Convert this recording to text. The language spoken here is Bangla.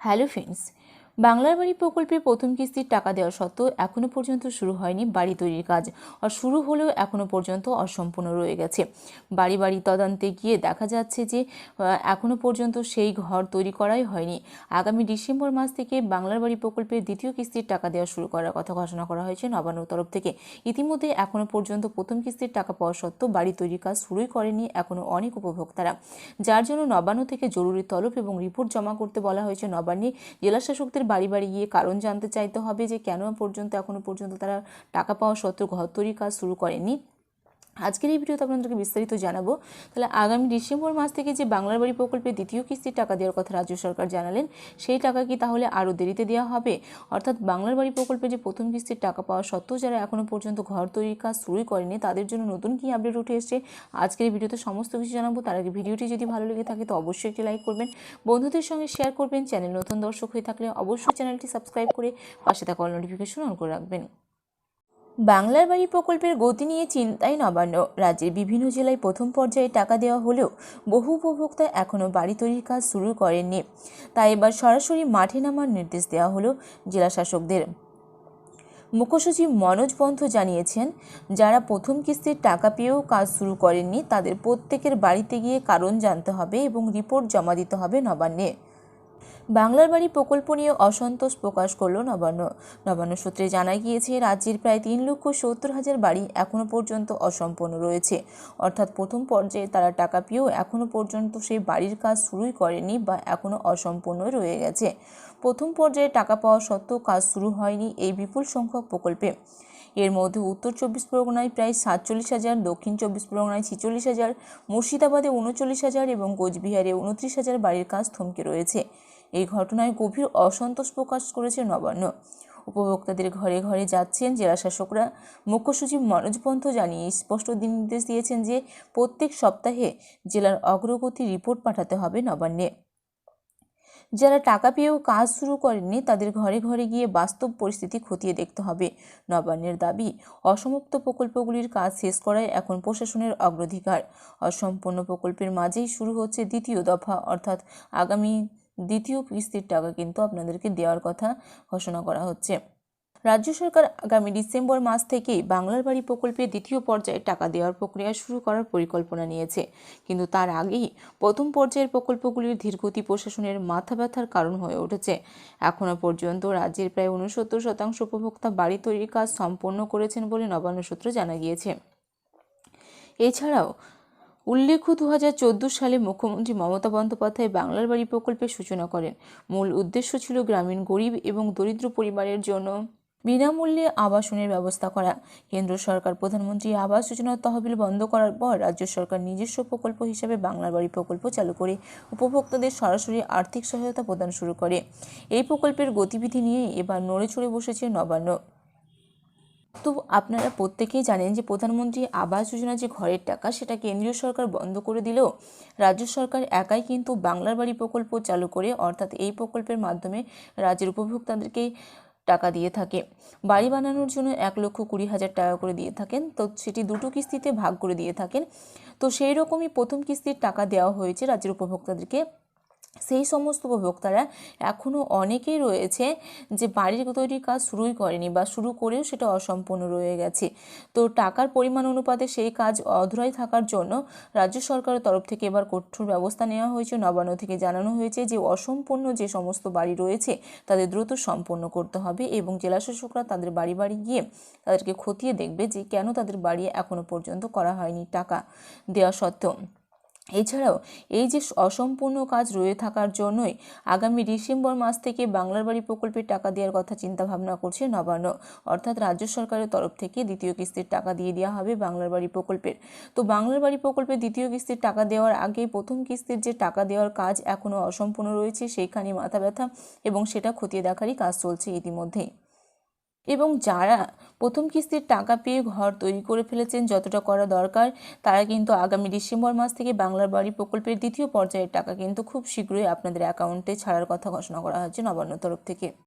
halogens বাংলার বাড়ি প্রকল্পে প্রথম কিস্তির টাকা দেওয়া সত্ত্বেও এখনও পর্যন্ত শুরু হয়নি বাড়ি তৈরির কাজ। আর শুরু হলেও এখনও পর্যন্ত অসম্পূর্ণ রয়ে গেছে। বাড়ি বাড়ি তদন্তে গিয়ে দেখা যাচ্ছে যে এখনও পর্যন্ত সেই ঘর তৈরি করাই হয়নি। আগামী ডিসেম্বর মাস থেকে বাংলার বাড়ি প্রকল্পের দ্বিতীয় কিস্তির টাকা দেওয়া শুরু করার কথা ঘোষণা করা হয়েছে নবান্নর তরফ থেকে। ইতিমধ্যে এখনও পর্যন্ত প্রথম কিস্তির টাকা পাওয়া সত্ত্বেও বাড়ি তৈরির কাজ শুরুই করেনি এখনও অনেক উপভোক্তারা। যার জন্য নবান্ন থেকে জরুরি তলব এবং রিপোর্ট জমা করতে বলা হয়েছে নবান্নে জেলা শাসকদের বাড়ি বাড়ি গিয়ে কারণ জানতে চাইতে হবে যে কেন পর্যন্ত এখনও পর্যন্ত তারা টাকা পাওয়া সত্ত্বেও ঘর তৈরির কাজ শুরু করেনি আজকের এই ভিডিওতে আপনাদেরকে বিস্তারিত জানাব। তাহলে আগামী ডিসেম্বর মাস থেকে যে বাংলার বাড়ি প্রকল্পে দ্বিতীয় কিস্তির টাকা দেওয়ার কথা রাজ্য সরকার জানালেন, সেই টাকা কি তাহলে আরও দেরিতে দেওয়া হবে? অর্থাৎ বাংলার বাড়ি প্রকল্পে যে প্রথম কিস্তির টাকা পাওয়া সত্ত্বেও যারা এখনও পর্যন্ত ঘর তৈরির কাজ শুরুই করেনি, তাদের জন্য নতুন কি আপডেট উঠে এসছে? আজকের এই ভিডিওতে সমস্ত কিছু জানাব। তার আগে ভিডিওটি যদি ভালো লেগে থাকে তো অবশ্যই একটি লাইক করবেন। বন্ধুদের সঙ্গে শেয়ার করবেন। চ্যানেল নতুন দর্শক হয়ে থাকলে অবশ্যই চ্যানেলটি সাবস্ক্রাইব করে পাশে থাকা অল নোটিফিকেশন অন করে রাখবেন। বাংলার বাড়ি প্রকল্পের গতি নিয়ে চিন্তায় নবান্ন। রাজ্যের বিভিন্ন জেলায় প্রথম পর্যায়ে টাকা দেওয়া হলেও বহু উপভোক্তা এখনও বাড়ি তৈরির কাজ শুরু করেননি। তাই এবার সরাসরি মাঠে নামার নির্দেশ দেওয়া হলো জেলা শাসকদের। মুখ্যসচিব মনোজ পন্থ জানিয়েছেন, যারা প্রথম কিস্তির টাকা পেয়েও কাজ শুরু করেননি, তাদের প্রত্যেকের বাড়িতে গিয়ে কারণ জানতে হবে এবং রিপোর্ট জমা দিতে হবে নবান্নে। বাংলার বাড়ি প্রকল্প নিয়ে অসন্তোষ প্রকাশ করল নবান্ন। নবান্ন সূত্রে জানা গিয়েছে, রাজ্যের প্রায় তিন লক্ষ সত্তর হাজার বাড়ি এখনও পর্যন্ত অসম্পূর্ণ রয়েছে। অর্থাৎ প্রথম পর্যায়ে তারা টাকা পেয়েও এখনও পর্যন্ত সেই বাড়ির কাজ শুরুই করেনি বা এখনও অসম্পূর্ণ রয়ে গেছে। প্রথম পর্যায়ে টাকা পাওয়া সত্ত্বেও কাজ শুরু হয়নি এই বিপুল সংখ্যক প্রকল্পে। এর মধ্যে উত্তর চব্বিশ পরগনায় প্রায় সাতচল্লিশ হাজার, দক্ষিণ চব্বিশ পরগনায় ছিচল্লিশ হাজার, মুর্শিদাবাদে উনচল্লিশ হাজার এবং কোচবিহারে উনত্রিশ হাজার বাড়ির কাজ থমকে রয়েছে। এই ঘটনায় গভীর অসন্তোষ প্রকাশ করেছে নবান্ন। উপভোক্তাদের ঘরে ঘরে যাচ্ছেন জেলাশাসকরা মুখ্য সচিব মনোজ পন্থ জানিয়ে স্পষ্ট নির্দেশ দিয়েছেন যে, প্রত্যেক সপ্তাহে জেলার অগ্রগতি রিপোর্ট পাঠাতে হবে নবান্নে। যারা টাকা পেয়েও কাজ শুরু করেননি, তাদের ঘরে ঘরে গিয়ে বাস্তব পরিস্থিতি খতিয়ে দেখতে হবে। নবান্নের দাবি, অসমাপ্ত প্রকল্পগুলির কাজ শেষ করাই এখন প্রশাসনের অগ্রাধিকার। অসম্পূর্ণ প্রকল্পের মাঝেই শুরু হচ্ছে দ্বিতীয় দফা, অর্থাৎ আগামী দ্বিতীয় কিস্তির টাকা কিন্তু আপনাদেরকে দেওয়ার কথা ঘোষণা করা হচ্ছে। রাজ্য সরকার আগামী ডিসেম্বর মাস থেকেই বাংলার বাড়ি প্রকল্পে দ্বিতীয় পর্যায়ে টাকা দেওয়ার প্রক্রিয়া শুরু করার পরিকল্পনা নিয়েছে। কিন্তু তার আগেই প্রথম পর্যায়ের প্রকল্পগুলির ধীরগতি প্রশাসনের মাথা ব্যথার কারণ হয়ে উঠেছে। এখনও পর্যন্ত রাজ্যের প্রায় উনসত্তর শতাংশ উপভোক্তা বাড়ি তৈরির কাজ সম্পন্ন করেছেন বলে নবান্ন সূত্রে জানা গিয়েছে। এছাড়াও উল্লেখ্য দু হাজার চোদ্দ সালে মুখ্যমন্ত্রী মমতা বন্দ্যোপাধ্যায় বাংলার বাড়ি প্রকল্পের সূচনা করেন। মূল উদ্দেশ্য ছিল গ্রামীণ গরিব এবং দরিদ্র পরিবারের জন্য বিনামূল্যে আবাসনের ব্যবস্থা করা। কেন্দ্র সরকার, প্রধানমন্ত্রী আবাস যোজনার তহবিল বন্ধ করার পর রাজ্য সরকার নিজস্ব প্রকল্প হিসেবে বাংলার বাড়ি প্রকল্প চালু করে উপভোক্তাদের সরাসরি আর্থিক সহায়তা প্রদান শুরু করে। এই প্রকল্পের গতিবিধি নিয়ে এবার নড়ে চড়ে বসেছে নবান্ন। তো আপনারা প্রত্যেকেই জানেন যে প্রধানমন্ত্রী আবাস যোজনা যে ঘরের টাকা, সেটা কেন্দ্রীয় সরকার বন্ধ করে দিলেও রাজ্য সরকার একাই কিন্তু বাংলার বাড়ি প্রকল্প চালু করে, অর্থাৎ এই প্রকল্পের মাধ্যমে রাজ্যের উপভোক্তাদেরকে টাকা দিয়ে থাকে। বাড়ি বানানোর জন্য এক লক্ষ কুড়ি হাজার টাকা করে দিয়ে থাকেন, তো সেটি দুটো কিস্তিতে ভাগ করে দিয়ে থাকেন। তো সেই রকমই প্রথম কিস্তির টাকা দেওয়া হয়েছে রাজ্যের উপভোক্তাদেরকে। সেই সমস্ত উপভোক্তারা এখনও অনেকেই রয়েছে যে বাড়ির তৈরির কাজ শুরুই করেনি বা শুরু করেও সেটা অসম্পূর্ণ রয়ে গেছে। তো টাকার পরিমাণ অনুপাতে সেই কাজ অধরাই থাকার জন্য রাজ্য সরকারের তরফ থেকে এবার কঠোর ব্যবস্থা নেওয়া হয়েছে। নবান্ন থেকে জানানো হয়েছে যে অসম্পূর্ণ যে সমস্ত বাড়ি রয়েছে তাদের দ্রুত সম্পন্ন করতে হবে এবং জেলাশাসকরা তাদের বাড়ি বাড়ি গিয়ে তাদেরকে খতিয়ে দেখবে যে কেন তাদের বাড়ি এখনও পর্যন্ত করা হয়নি টাকা দেওয়া সত্ত্বেও। এছাড়াও, এই যে অসম্পূর্ণ কাজ রয়ে থাকার জন্যই আগামী ডিসেম্বর মাস থেকে বাংলার বাড়ি প্রকল্পের টাকা দেওয়ার কথা চিন্তা ভাবনা করছে নবান্ন। অর্থাৎ রাজ্য সরকারের তরফ থেকে দ্বিতীয় কিস্তির টাকা দিয়ে দেওয়া হবে বাংলার বাড়ি প্রকল্পের। তো বাংলার বাড়ি প্রকল্পে দ্বিতীয় কিস্তির টাকা দেওয়ার আগে প্রথম কিস্তির যে টাকা দেওয়ার কাজ এখনও অসম্পূর্ণ রয়েছে, সেইখানে মাথা ব্যথা এবং সেটা খতিয়ে দেখারই কাজ চলছে ইতিমধ্যেই। এবং যারা প্রথম কিস্তির টাকা পেয়ে ঘর তৈরি করে ফেলেছেন যতটা করা দরকার, তারা কিন্তু আগামী ডিসেম্বর মাস থেকে বাংলার বাড়ি প্রকল্পের দ্বিতীয় পর্যায়ের টাকা কিন্তু খুব শীঘ্রই আপনাদের অ্যাকাউন্টে ছাড়ার কথা ঘোষণা করা হয়েছে নবান্ন তরফ থেকে।